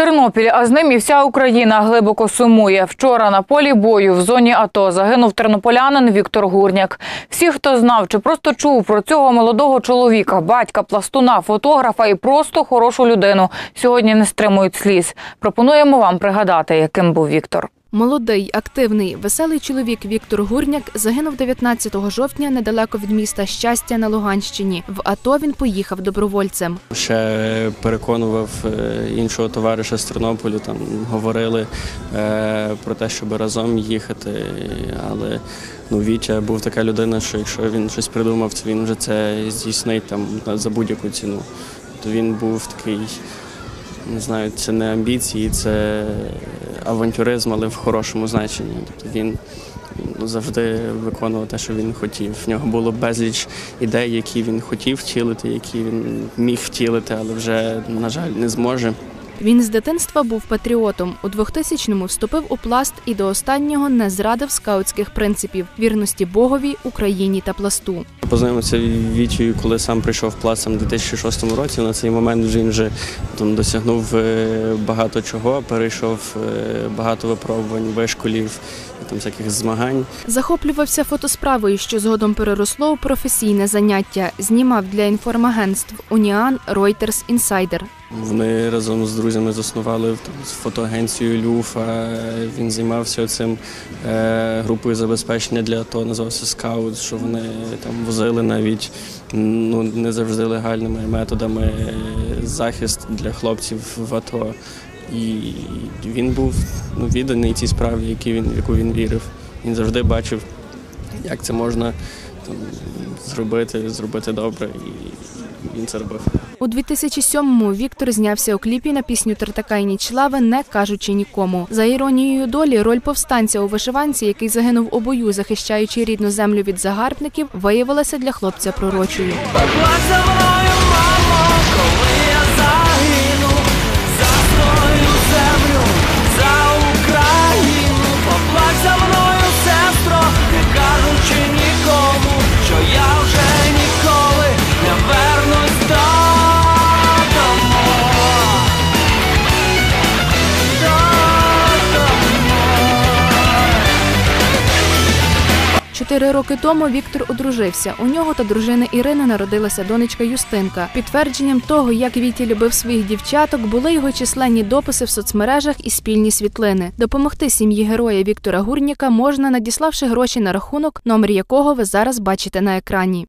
Тернопіль, а з ним і вся Україна глибоко сумує. Вчора на полі бою в зоні АТО загинув тернополянин Віктор Гурняк. Всі, хто знав чи просто чув про цього молодого чоловіка, батька, пластуна, фотографа і просто хорошу людину, сьогодні не стримують сліз. Пропонуємо вам пригадати, яким був Віктор. Молодий, активний, веселий чоловік Віктор Гурняк загинув 19 жовтня недалеко від міста Щастя на Луганщині. В АТО він поїхав добровольцем. Ще переконував е, іншого товариша з Тернополю, там говорили е, про те, щоб разом їхати. Але ну, Вітя був така людина, що якщо він щось придумав, то він вже це здійснить там за будь-яку ціну. То він був такий, не знаю, це не амбіції, це авантюризм, але в хорошому значенні. Тобто він завжди виконував те, що він хотів. В нього було безліч ідей, які він хотів втілити, які він міг втілити, але вже, на жаль, не зможе. Він з дитинства був патріотом. У 2000-му вступив у пласт і до останнього не зрадив скаутських принципів вірності Богові, Україні та пласту. Познайомився Вітію, коли сам прийшов в пластом у 2006 році. На цей момент він вже там досягнув е, багато чого, перейшов е, багато випробувань, вишколів, там всяких змагань. Захоплювався фотосправою, що згодом переросло у професійне заняття. Знімав для інформагентств Уніан, Reuters, Інсайдер. Вони разом з друзями заснували фотоагенцією Люфа. Він займався цим е, групою забезпечення для АТО, називався Скаут, що вони там возили навіть ну, не завжди легальними методами е, захист для хлопців в АТО. І він був ну, відданий цій справі, які яку він вірив. Він завжди бачив, як це можна там, зробити, зробити добре, і він це робив. У 2007-му Віктор знявся у кліпі на пісню Тартака і Нічлави, не кажучи нікому. За іронією долі, роль повстанця у вишиванці, який загинув у бою, захищаючи рідну землю від загарбників, виявилася для хлопця пророчою. Чотири роки тому Віктор одружився. У нього та дружини Ірини народилася донечка Юстинка. Підтвердженням того, як Віті любив своїх дівчаток, були його численні дописи в соцмережах і спільні світлини. Допомогти сім'ї героя Віктора Гурніка можна, надіславши гроші на рахунок, номер якого ви зараз бачите на екрані.